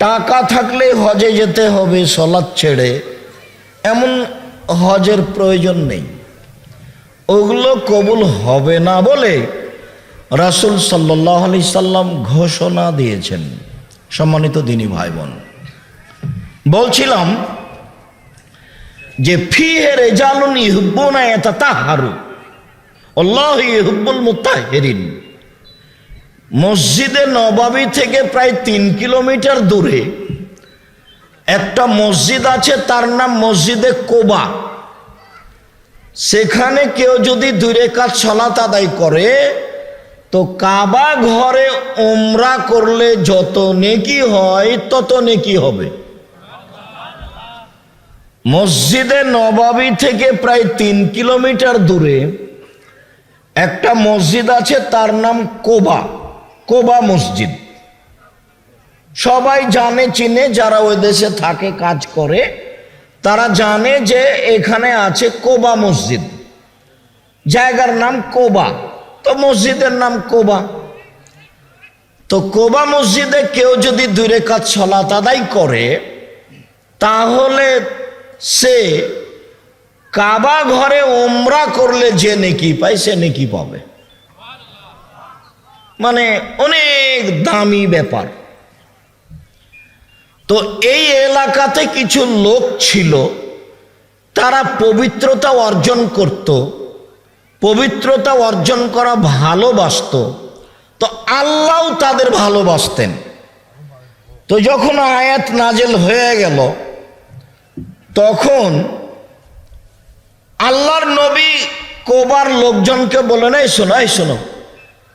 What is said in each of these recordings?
টাকা থাকলে হজে যেতে হবে সলাদ ছেড়ে। এমন হজের প্রয়োজন নেই। ওগুলো কবুল হবে না বলে রাসুল সাল্লাহ আলি সাল্লাম ঘোষণা দিয়েছেন সম্মানিত দিনী ভাই বোন বলছিলাম যে ফি হে রেজালুন ইহুব্বুনা ইয়াতাতাহারু। আল্লাহু ইহুব্বুল মুত্তাহিরিন মসজিদে নবাবী থেকে প্রায় তিন কিলোমিটার দূরে একটা মসজিদ আছে, তার নাম মসজিদে কোবা। সেখানে কেউ যদি দুই কাজ সলাত আদায় করে, তো কাবা ঘরে ওমরা করলে যত নেকি হয়, তত নেকি হবে। মসজিদে নবাবী থেকে প্রায় তিন কিলোমিটার দূরে একটা মসজিদ আছে, তার নাম কোবা। কোবা মসজিদ। সবাই জানে, চিনে, যারা ওই দেশে থাকে, কাজ করে, তারা জানে যে এখানে আছে কোবা মসজিদ। জায়গার নাম কোবা। তো মসজিদের নাম কোবা। তো কোবা মসজিদে কেউ যদি দূরে কাজ সলাত আদায় করে, তাহলে সে কাবা ঘরে ওমরা করলে যে নেকি পায়, সে নেকি পাবে। মানে অনেক দামি ব্যাপার। তো এই এলাকাতে কিছু লোক ছিল, তারা পবিত্রতা অর্জন করত, পবিত্রতা অর্জন করা ভালোবাসত, তো আল্লাহ তাদের ভালোবাসতেন। তো যখন আয়াত নাজেল হয়ে গেল, তখন আল্লাহর নবী কোবার লোকজনকে বলেন এই শোনো শোনো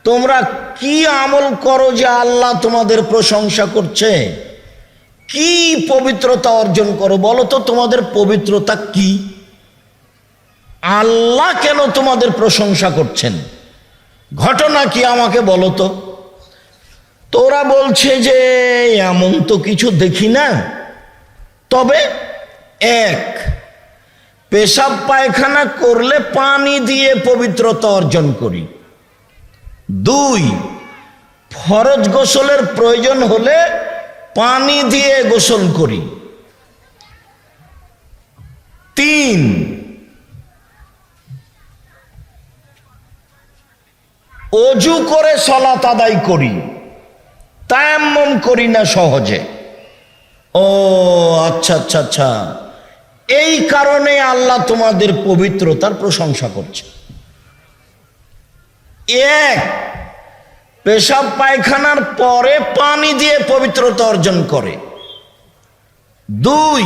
তোমরা কি আমল করো যে আল্লাহ তোমাদের প্রশংসা করছে? কি পবিত্রতা অর্জন করো? বলো তো তোমাদের পবিত্রতা কি? আল্লাহ কেন তোমাদের প্রশংসা করছেন? ঘটনা কি আমাকে বলো তো। তোরা বলছে যে এমন তো কিছু দেখি না। তবে এক, পেশাব পায়খানা করলে পানি দিয়ে পবিত্রতা অর্জন করি। দুই, ফরজ গোসলের প্রয়োজন হলে পানি দিয়ে গোসল করি। তিন, অজু করে সলাত আদায় করি। তায়াম্মম করি না সহজে। ও আচ্ছা আচ্ছা আচ্ছা। এই কারণে আল্লাহ তোমাদের পবিত্রতার প্রশংসা করছে। এক, পেশাব পায়খানার পরে পানি দিয়ে পবিত্রতা অর্জন করে। দুই,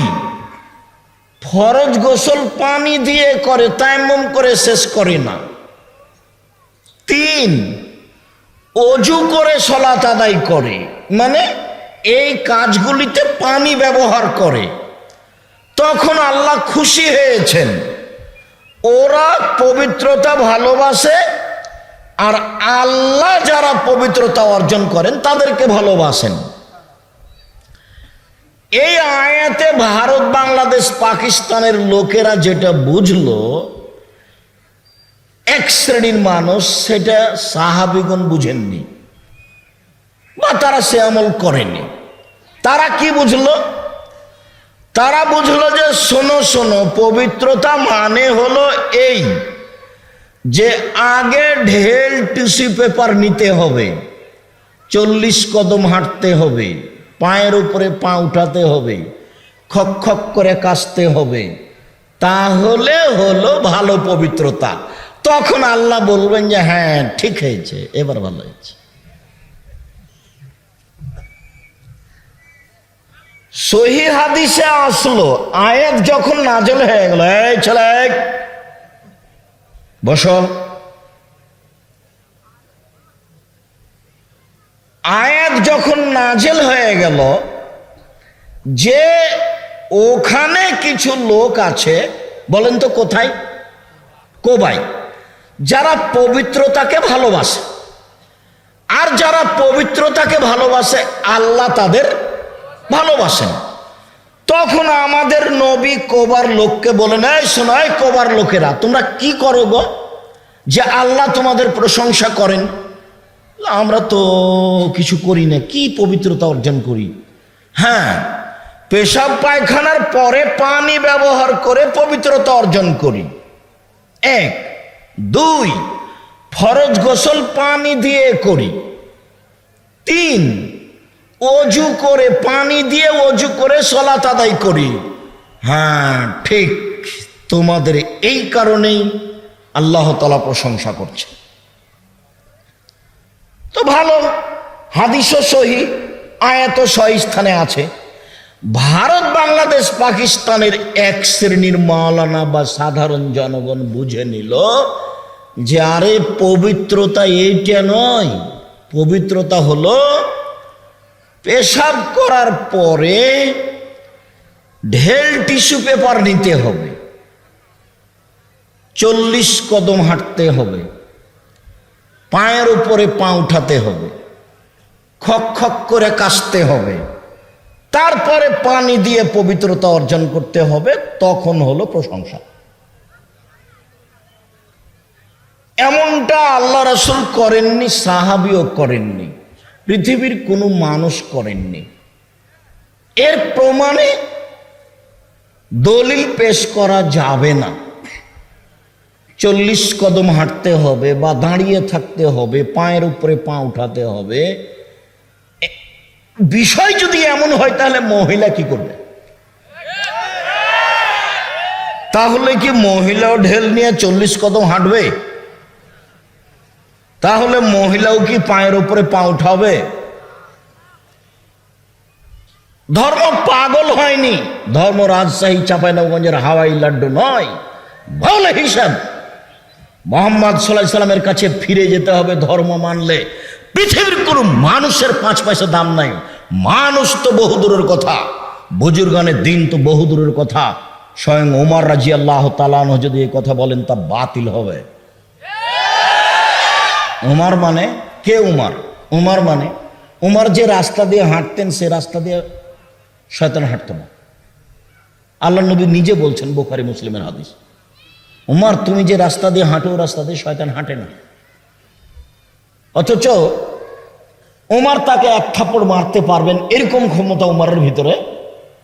ফরজ গোসল পানি দিয়ে করে তাইমম করে, শেষ করে না। তিন, অজু করে সলাত আদায় করে মানে এই কাজগুলিতে পানি ব্যবহার করে। তখন আল্লাহ খুশি হয়েছেন। ওরা পবিত্রতা ভালোবাসে আর আল্লাহ যারা পবিত্রতা অর্জন করেন, তাদেরকে ভালোবাসেন। এই আয়াতে ভারত, বাংলাদেশ, পাকিস্তানের লোকেরা যেটা বুঝলো, এক শ্রেণির মানুষ সেটা সাহাবিগণ বুঝেননি বা তারা সে আমল করেনি। তারা কি বুঝলো? তারা বুঝলো যে শোনো শোনো, পবিত্রতা মানে হলো এই যে আগে ঢেল টিস্যু পেপার নিতে হবে, চল্লিশ কদম হাঁটতে হবে, পায়ের উপরে পা উঠাতে হবে, খক খক করে কাশতে হবে, তাহলে হলো ভালো পবিত্রতা। তখন আল্লাহ বলবেন যে হ্যাঁ ঠিক হয়েছে, এবার ভালো হয়েছে। সহি হাদিসে আসলো, আয়াত যখন নাজল হয়ে গেল, এই ছেলে বসো। আয়াত যখন নাজেল হয়ে গেল, যে ওখানে কিছু লোক আছে, বলেন তো কোথায়? কোবাই। যারা পবিত্রতাকে ভালোবাসে। আর যারা পবিত্রতাকে ভালোবাসে, আল্লাহ তাদের ভালোবাসেন। তখন আমাদের নবী কোবার লোককে বলেন, এই শোনায় কোবার লোকেরা, তোমরা কি করো গো যে আল্লাহ তোমাদের প্রশংসা করেন? আমরা তো কিছু করি না, কি পবিত্রতা অর্জন করি? হ্যাঁ পেশাব পায়খানার পরে পানি ব্যবহার করে পবিত্রতা অর্জন করি। এক। দুই। ফরজ গোসল পানি দিয়ে করি। তিন। অজু করে পানি দিয়ে অজু করে সলাত আদায় করি। হ্যাঁ ঠিক তোমাদের এই কারণেই আল্লাহ তালা প্রশংসা করছে তো ভালো, হাদিসও সহি আয়াত সহি স্থানে আছে। ভারত, বাংলাদেশ, পাকিস্তানের এক শ্রেণির মাওলানা বা সাধারণ জনগণ বুঝে নিল যে আরে পবিত্রতা এইটা নয়। পবিত্রতা হলো পেশাব করার পরে ঢেল টিস্যু পেপার নিতে হবে। চল্লিশ কদম হাঁটতে হবে। পায়ের উপরে পা উঠাতে হবে। খক খক করে কাশতে হবে। তারপরে পানি দিয়ে পবিত্রতা অর্জন করতে হবে, তখন হলো প্রশংসা। এমনটা আল্লাহ রসুল করেননি, সাহাবিও করেননি। পৃথিবীর কোনো মানুষ করেননি। এর প্রমাণে দলিল পেশ করা যাবে না। চল্লিশ কদম হাঁটতে হবে বা দাঁড়িয়ে থাকতে হবে, পায়ের উপরে পা উঠাতে হবে। বিষয় যদি এমন হয় তাহলে মহিলা কি করবে? তাহলে কি মহিলাও ঢেল নিয়ে চল্লিশ কদম হাঁটবে? তাহলে মহিলাও কি পায়ের উপরে পা উঠাবে? ধর্ম পাগল হয়নি। ধর্ম রাজশাহী, চাঁপাইনবাবগঞ্জের হাওয়াই লাড্ডু নয়। ভালো হিসাব। মোহাম্মদ সাল্লামের কাছে ফিরে যেতে হবে ধর্ম মানলে। পৃথিবীর কোনো মানুষের পাঁচ পয়সা দাম নাই। মানুষ তো বহুদূরের কথা। বুজুর্গানের দিন তো বহুদূরের কথা। স্বয়ং ওমর রাজি আল্লাহ তালান যদি এই কথা বলেন তা বাতিল হবে। উমার মানে কে উমার? উমার মানে উমার যে রাস্তা দিয়ে হাঁটতেন, সে রাস্তা দিয়ে শয়তান হাঁটতো না। আল্লাহ নবী নিজে বলছেন বোখারি মুসলিমের হাদিস, উমার তুমি যে রাস্তা দিয়ে হাঁটো রাস্তা দিয়ে শয়তান হাঁটে না। অথচ উমার তাকে এক থাপ্পড় মারতে পারবেন, এরকম ক্ষমতা উমারের ভিতরে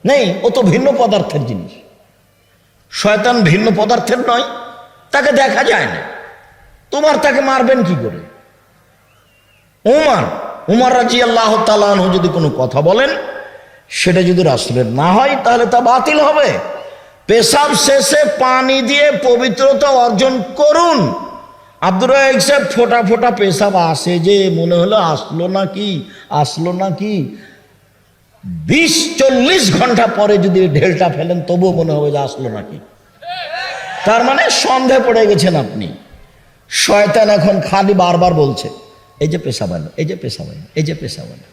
নেই। ও তো ভিন্ন পদার্থের জিনিস। শয়তান ভিন্ন পদার্থের নয়, তাকে দেখা যায় না। তোমার তাকে মারবেন কি করে? উমার উমার রাজি আল্লাহ তালানহ যদি কোনো কথা বলেন, সেটা যদি রাসুলের না হয়, তাহলে তা বাতিল হবে। পেশাব শেষে পানি দিয়ে পবিত্রতা অর্জন করুন। আব্দুর সাহেব ফোটা ফোটা পেশাব আসে যে মনে হলো আসলো না কি আসলো না কি বিশ চল্লিশ ঘণ্টা পরে যদি ঢেলটা ফেলেন, তবুও মনে হবে যে আসলো নাকি। তার মানে সন্দেহ পড়ে গেছেন আপনি। শয়তান এখন খালি বারবার বলছে, এই যে পেশাব এলো এই যে পেশাব এলো এই যে পেশা এলো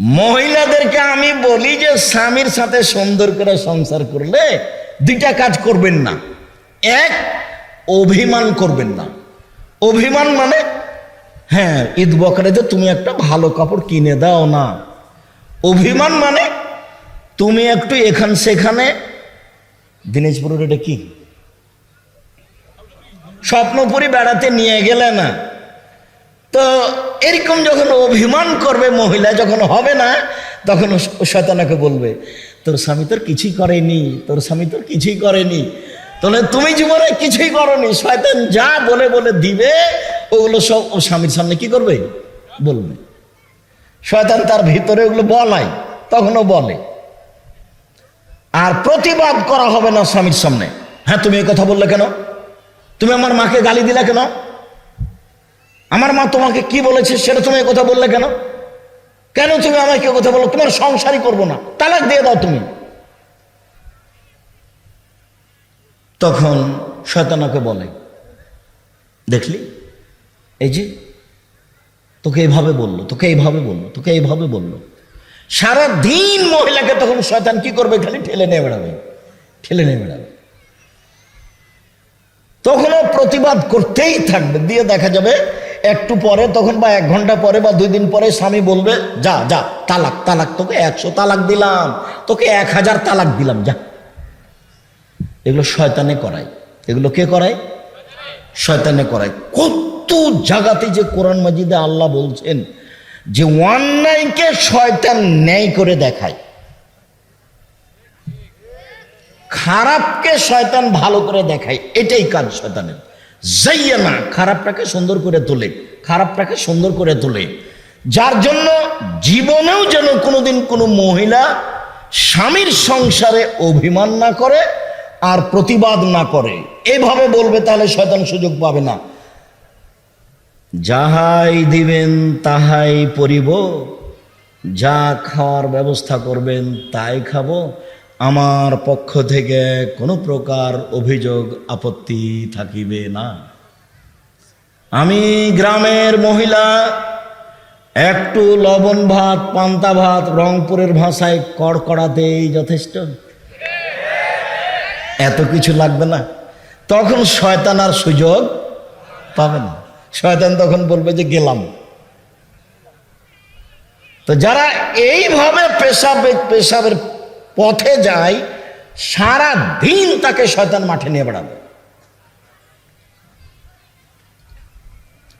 মহিলাদেরকে আমি বলি যে, স্বামীর সাথে সুন্দর করে সংসার করলে দুইটা কাজ করবেন না। এক, অভিমান করবেন না। অভিমান মানে হ্যাঁ ঈদ বকরেতে তুমি একটা ভালো কাপড় কিনে দাও না। অভিমান মানে তুমি একটু এখান সেখানে দিনাজপুরের এটা কি? স্বপ্নপুরি বেড়াতে নিয়ে গেলে না। তো এরকম যখন অভিমান করবে মহিলা যখন হবে না, তখন ও শয়তানাকে বলবে, তোর স্বামী তোর কিছুই করেনি, তোর স্বামী তোর কিছুই করেনি। তাহলে তুমি জীবনে কিছুই করনি, শয়তান যা বলে বলে দিবে, ওগুলো সব ও স্বামীর সামনে কি করবে? বলবে। শয়তান তার ভিতরে ওগুলো বলাই তখনও বলে। আর প্রতিবাদ করা হবে না স্বামীর সামনে। হ্যাঁ তুমি কথা বললে কেন? তুমি আমার মাকে গালি দিলে কেন? আমার মা তোমাকে কি বলেছে সেটা তুমি কথা বললে কেন? কেন তুমি আমাকে কথা বলো তোমার সংসারই করব না। তালাক দিয়ে দাও তুমি। তখন শয়তানাকে বলে, দেখলি? এই যে, তোকে এইভাবে বলল, তোকে এইভাবে বলল, তোকে এইভাবে বলল। সারা দিন মহিলাকে তখন শয়তান কি করবে? খালি ঠেলে নিয়ে বেড়াবে, ঠেলে নিয়ে বেড়াবে। তখনও প্রতিবাদ করতেই থাকবে। দিয়ে দেখা যাবে একটু পরে, তখন বা এক ঘণ্টা পরে বা দুই দিন পরে স্বামী বলবে, যা যা, তালাক তালাক, তোকে একশো তালাক দিলাম, তোকে এক হাজার তালাক দিলাম, যা। এগুলো শয়তানে করায়। এগুলো কে করায়? শয়তানে করায়। কত জায়গাতে যে কোরআন মাজিদে আল্লাহ বলছেন যে অন্যায়কে শয়তান ন্যায় করে দেখায়। খারাপকে শয়তান ভালো করে দেখায়, এটাই কাজ শয়তানের। যাইয়া না, খারাপটাকে সুন্দর করে তোলে, খারাপটাকে সুন্দর করে তোলে। যার জন্য জীবনেও যেন কোনোদিন কোনো মহিলা স্বামীর সংসারে অভিমান না করে আর প্রতিবাদ না করে, এভাবে বলবে তাহলে শয়তান সুযোগ পাবে না। যাহাই দিবেন তাহাই পরিব, যা খাওয়ার ব্যবস্থা করবেন তাই খাব। আমার পক্ষ থেকে কোনো প্রকার অভিযোগ আপত্তি থাকিবে না। আমি গ্রামের মহিলা, একটু লবণ ভাত, পান্তা ভাত রংপুরের ভাষায় কড়কড়াতেই যথেষ্ট। এত কিছু লাগবে না। তখন শয়তান আর সুযোগ পাবে না। শয়তান তখন বলবে যে গেলাম। তো যারা এইভাবে পেশাবে পেশাবের পথে যায়, সারা দিন তাকে শয়তান মাঠে নিয়ে বেড়াবে।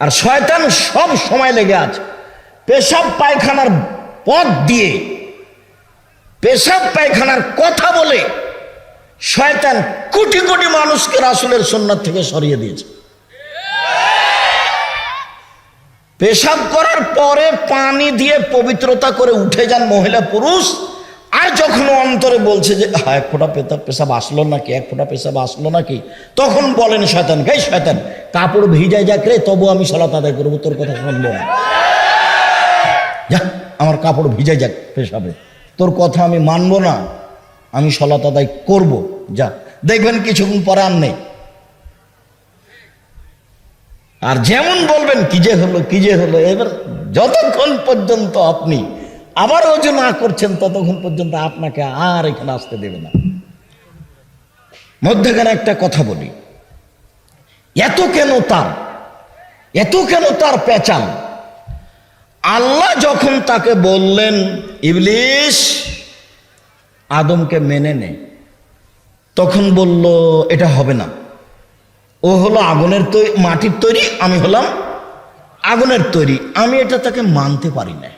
আর শয়তান সব সময় লেগে আছে। পেশাব পায়খানার পথ দিয়ে, পেশাব পায়খানার কথা বলে, শয়তান কোটি কোটি মানুষকে রাসুলের সন্ন্যাত থেকে সরিয়ে দিয়েছে। পেশাব করার পরে পানি দিয়ে পবিত্রতা করে উঠে যান মহিলা পুরুষ আর যখন অন্তরে বলছে যে হ্যাঁ এক ফোঁটা পেতাব পেশাব আসলো নাকি? এক ফোঁটা পেশাব আসলো নাকি? তখন বলেন, শয়তান গাই শয়তান, কাপড় ভিজাই যাক রে, তবু আমি সলাত আদায় করব, তোর কথা শুনব না। যা আমার কাপড় ভিজাই যাক পেশাবে। তোর কথা আমি মানব না, আমি সলাত আদায় করব। যা দেখবেন কিছুক্ষণ পরে আর নেই। আর যেমন বলবেন, কি যে হলো, কি যে হলো? এবার যতক্ষণ পর্যন্ত আপনি আবার ওজন না করছেন, ততক্ষণ পর্যন্ত আপনাকে আর এখানে আসতে দেবে না। মধ্যেখানে একটা কথা বলি। এত কেন তার? এত কেন তার পেঁচান আল্লাহ যখন তাকে বললেন, ইবলিশ, আদমকে মেনে নে। তখন বলল, এটা হবে না। ও হলো আগুনের তৈরি মাটির তৈরি, আমি হলাম আগুনের তৈরি। আমি এটা তাকে মানতে পারি না।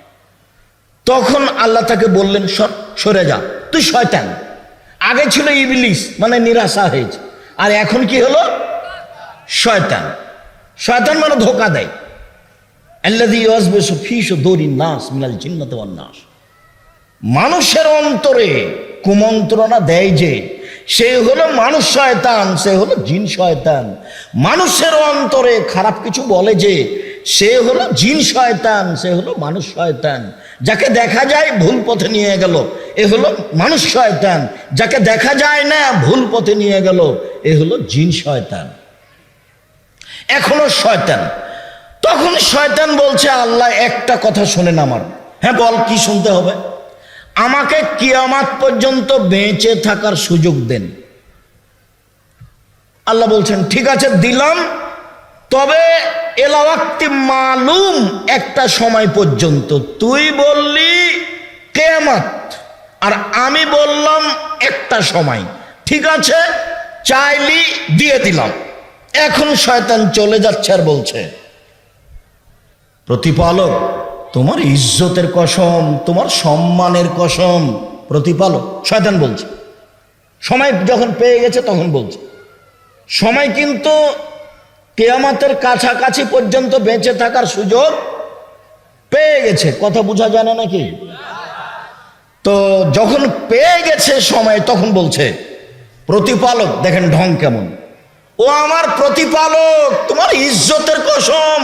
তখন আল্লাহ তাকে বললেন, সর যা, তুই শয়তান। আগে ছিল ইবলিস মানে নিরাশা হয়েছে। আর এখন কি হলো? শয়তান। শয়তান মানে ধোকা দেয়। মানুষের অন্তরে কুমন্ত্রণা দেয় যে, সে হলো মানুষ শয়তান, সে হলো জিন শয়তান। মানুষের অন্তরে খারাপ কিছু বলে যে, সে হলো জিন শয়তান, সে হলো মানুষ শয়তান। যাকে দেখা যায় ভুল পথে নিয়ে গেল, এ হলো মানুষ শয়তান। যাকে দেখা যায় না ভুল পথে নিয়ে গেল, এ হলো জিন শয়তান। এখনও শয়তান। তখন শয়তান বলছে, আল্লাহ, একটা কথা শোনেন আমার। হ্যাঁ বল, কি শুনতে হবে? আমাকে কিয়ামাত পর্যন্ত বেঁচে থাকার সুযোগ দেন। আল্লাহ বলছেন, ঠিক আছে, দিলাম, তবে এলাওয়াক্তি মালুম একটা সময় পর্যন্ত। তুই বললি কেয়ামাত, আর আমি বললাম একটা সময়। ঠিক আছে? চাইলি দিয়ে দিলাম। এখন শয়তান চলে যাচ্ছে আর বলছে, প্রতিপালক, তোমার ইজ্জতের কসম, তোমার সম্মানের কসম, প্রতিপালক, শয়তান বলছে। সময় যখন পেয়ে গেছে তখন বলছে। সময় কিন্তু কেয়ামাতের কাছাকাছি পর্যন্ত বেঁচে থাকার সুযোগ পেয়ে গেছে। কথা বোঝা জানে নাকি? তো যখন পেয়ে গেছে সময়, তখন বলছে, প্রতিপালক, দেখেন ঢং কেমন। ও আমার প্রতিপালক, তোমার ইজ্জতের কসম,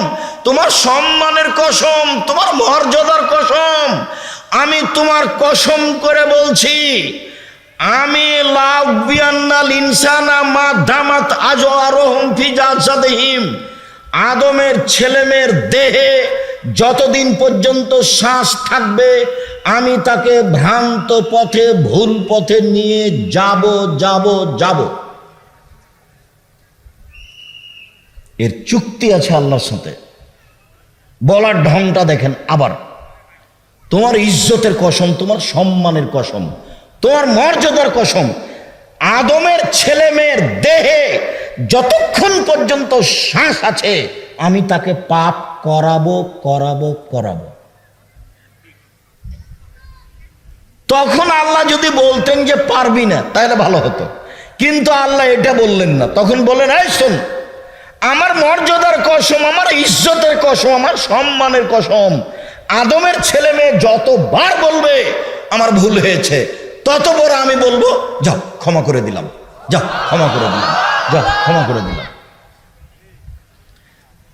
তোমার সম্মানের কসম, তোমার মর্যাদার কসম, আমি তোমার কসম করে বলছি আমি আজ আদমের ছেলেমেয়ের দেহে যতদিন পর্যন্ত শ্বাস থাকবে, আমি তাকে ভ্রান্ত পথে, ভুল পথে নিয়ে যাব যাব যাব। এর চুক্তি আছে আল্লাহর সাথে। বলার ঢংটা দেখেন আবার। তোমার ইজ্জতের কসম, তোমার সম্মানের কসম। তোমার মর্যাদার কসম, আদমের ছেলে মেয়ের দেহে যতক্ষণ পর্যন্ত শ্বাস আছে, আমি তাকে পাপ করাবো করাবো করাবো। তখন আল্লাহ যদি বলতেন যে পারবি না, তাহলে ভালো হতো। কিন্তু আল্লাহ এটা বললেন না। তখন বললেন, এই শোন, আমার মর্যাদার কসম, আমার ইজ্জতের কসম, আমার সম্মানের কসম, আদমের ছেলে মেয়ে যতবার বলবে, আমার ভুল হয়েছে। তত বড় আমি বলব যাও ক্ষমা করে দিলাম। যাও ক্ষমা করে দিলাম। যাও ক্ষমা করে দিলাম।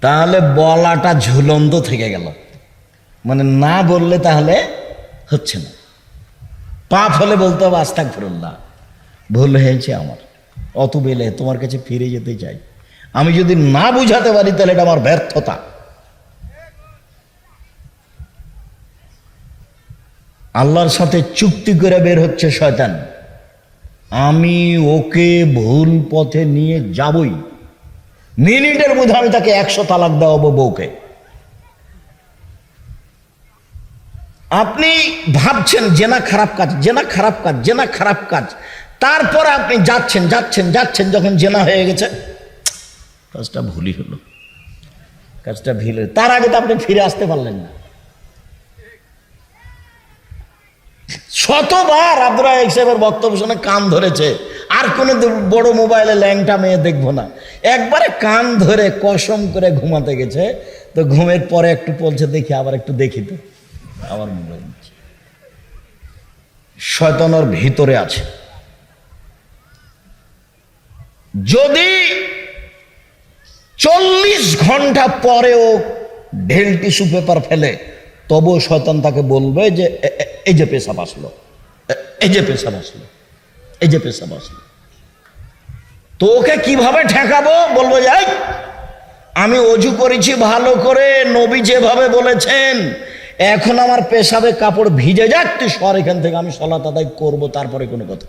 তাহলে বলাটা ঝুলন্ত থেকে গেল। মানে না বললে তাহলে হচ্ছে না। পাপ হলে বলতে হবে আস্তাক ফিরুল্লাহ ভুল হয়েছে আমার। অত বেলে তোমার কাছে ফিরে যেতে চাই। আমি যদি না বুঝাতে পারি, তাহলে এটা আমার ব্যর্থতা। আল্লাহর সাথে চুক্তি করে বের হচ্ছে শয়তান। আমি ওকে ভুল পথে নিয়ে যাবই। মিনিটের মধ্যে আমি তাকে একশো তালাক দেওয়াবো বউকে। আপনি ভাবছেন, জেনা খারাপ কাজ, জেনা খারাপ কাজ, জেনা খারাপ কাজ। তারপরে আপনি যাচ্ছেন যাচ্ছেন যাচ্ছেন, যখন জেনা হয়ে গেছে, কাজটা ভুলই হলো। কাজটা ভিলে তার আগে তো আপনি ফিরে আসতে পারলেন না। শতবার আব্দুল রাজাক সাহেবের বক্তব্য শুনে কান ধরেছে। আর কোনো বড় মোবাইলে ল্যাংটা মেয়ে দেখব না। একবারে কান ধরে কসম করে ঘুমাতে গেছে। তো ঘুমের পরে একটু বলছে, দেখি আবার একটু দেখি তো। আবার মোবাইল নিচ্ছে। শয়তান ওর ভিতরে আছে। যদি চল্লিশ ঘণ্টা পরেও ঢেল টিস্যু পেপার ফেলে তবুও শয়তান তাকে বলবে যে এই যে পেশাব আসলো এই যে পেশাব আসলো, এই যে পেশাব আসলো। তো ওকে কীভাবে ঠেকাবো? বলব যাই আমি অজু করেছি ভালো করে, নবী যেভাবে বলেছেন, এখন আমার পেশাবে কাপড় ভিজে যাক, তুই সর এখান থেকে, আমি সলাত আদায় করব, তারপরে কোনো কথা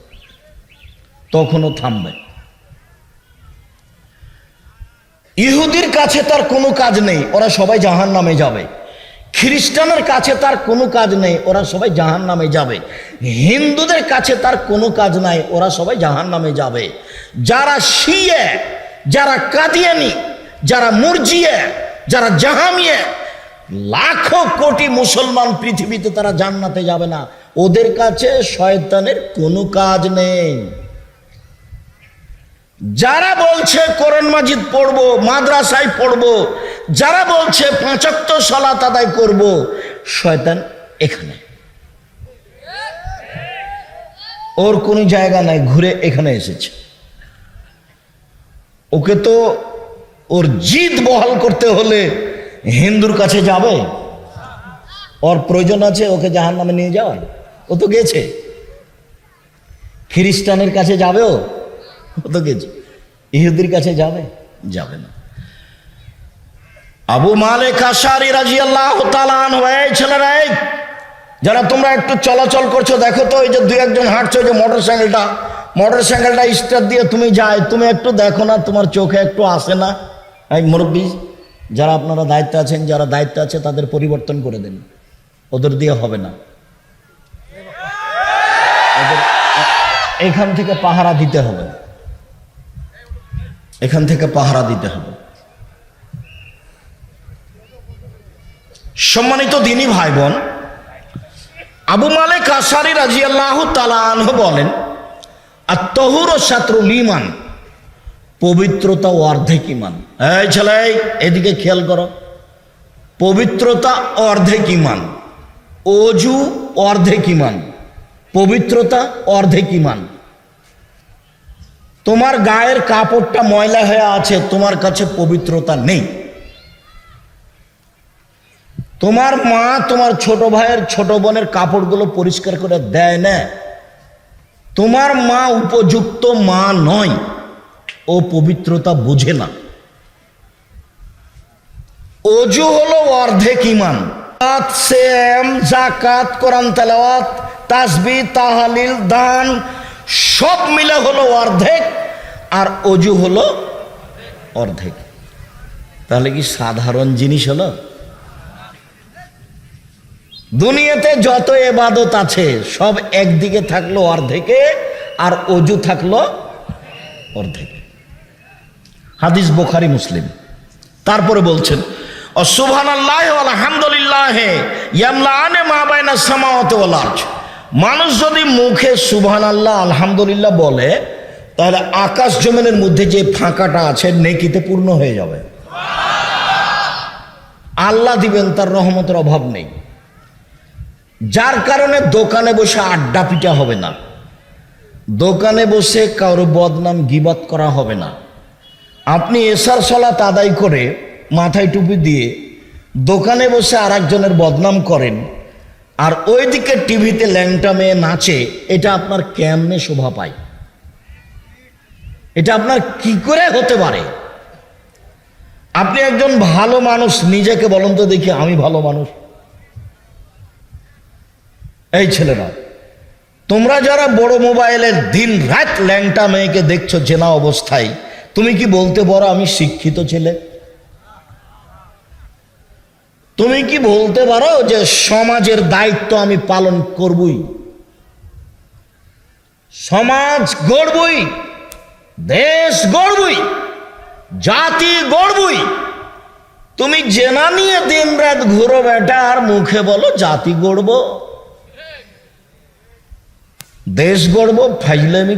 তখনও থামবে। ইহুদির কাছে তার কোনো কাজ নেই, ওরা সবাই জাহান নামে যাবে। খ্রিস্টানের কাছে তার কোনো কাজ নেই, ওরা সবাই জাহান নামে যাবে। হিন্দুদের কাছে তার কোনো কাজ নাই, ওরা সবাই জাহান নামে যাবে। যারা শিয়ে, যারা কাদিয়ানি, যারা মুরজিয়ে, যারা জাহামিয়ে, লাখো কোটি মুসলমান পৃথিবীতে তারা জান্নাতে যাবে না। ওদের কাছে শয়তানের কোনো কাজ নেই। যারা বলছে কোরআন মাজিদ পড়ব, মাদ্রাসায় পড়ব, যারা বলছে পাঁচক্ত সলাত আদায় করব, শয়তান এখানে। ওর কোনো জায়গা নাই, ঘুরে এখানে এসেছে। ওকে তো ওর জিদ বহাল করতে হলে হিন্দুর কাছে যাবে? ওর প্রয়োজন আছে ওকে জাহান নামে নিয়ে যাওয়ার? ও তো গেছে। খ্রিস্টানের কাছে যাবেও? ও তো গেছে ইহুদির কাছে যাবে? যাবে না। আবু মালিক আশারি রাজি আল্লাহ ছেলেরা যারা তোমরা একটু চলাচল করছ, দেখো তো এই যে দুই একজন হাঁটছো যে মোটর সাইকেলটা মোটর সাইকেলটা স্টার দিয়ে তুমি যাই তুমি একটু দেখো না, তোমার চোখে একটু আসে না? এই মুরব্বী, যারা আপনারা দায়িত্বে আছেন, যারা দায়িত্বে আছে, তাদের পরিবর্তন করে দেন। ওদের দিয়ে হবে না। এখান থেকে পাহারা দিতে হবে এখান থেকে পাহারা দিতে হবে। সম্মানিত দিনী ভাই বোন আবু মালিক আসারি রাজি আল্লাহ তালাহ বলেন আর তহুর ও সাত্রুল ইমান পবিত্রতা অর্ধেক ইমান এই ছেলে, এদিকে খেয়াল করো, পবিত্রতা অর্ধেক ইমান অজু অর্ধেক ইমান পবিত্রতা অর্ধেক ইমান তোমার গায়ের কাপড়টা ময়লা হয়ে আছে, তোমার কাছে পবিত্রতা নেই। তোমার মা তোমার ছোট ভাইয়ের ছোট বোনের কাপড়গুলো পরিষ্কার করে দেয় না। তোমার মা উপযুক্ত মা নয়, ও পবিত্রতা বুঝে না। অজু হলো অর্ধেক ইমান। সেম, জাকাত, কোরআন তেলাওয়াত, তাসবি, তাহালিল, দান সব মিলে হলো অর্ধেক, আর অজু হলো অর্ধেক। তাহলে কি সাধারণ জিনিস হলো? দুনিয়াতে যত এবাদত আছে, সব একদিকে থাকল অর্ধেকে, আর অজু থাকল অর্ধেকে। হাদিস বোখারি, মুসলিম। তারপরে বলছেন সুবহান আল্লাহ আলহামদুলিল্লাহ ইয়ামলানে মা বাইনা সামাওয়াতি ওয়াল আরজ। মানুষ যদি মুখে সুবহান আল্লাহ আলহামদুলিল্লাহ বলে, তাহলে আকাশ জমিনের মধ্যে যে ফাঁকাটা আছে নেকিতে পূর্ণ হয়ে যাবে। আল্লাহ দিবেন, তার রহমতের অভাব নেই। যার কারণে দোকানে বসে আড্ডা পিটা হবে না। দোকানে বসে কারও বদনাম গিবাত করা হবে না। আপনি এসার সলাত আদায় করে মাথায় টুপি দিয়ে দোকানে বসে আর বদনাম করেন আর ওইদিকে টিভিতে ল্যাংটা মেয়ে নাচে, এটা আপনার কেমনে শোভা পায়? এটা আপনার কি করে হতে পারে? আপনি একজন ভালো মানুষ, নিজেকে বলুন তো দেখি আমি ভালো মানুষ। এই ছেলেরা, তোমরা যারা বড় মোবাইলের দিন রাত ল্যাংটা মেয়েকে দেখছ, জেনা অবস্থায়, তুমি কি বলতে পারো আমি শিক্ষিত ছেলে? তুমি কি বলতে পারো যে সমাজের দায়িত্ব আমি পালন করবই? সমাজ গড়বই, দেশ গড়বই, জাতি গড়বই। তুমি জেনা নিয়ে দিন রাত ঘুরো বেটা, আর মুখে বলো জাতি গড়ব। দেশ গড়ব ফাইলামি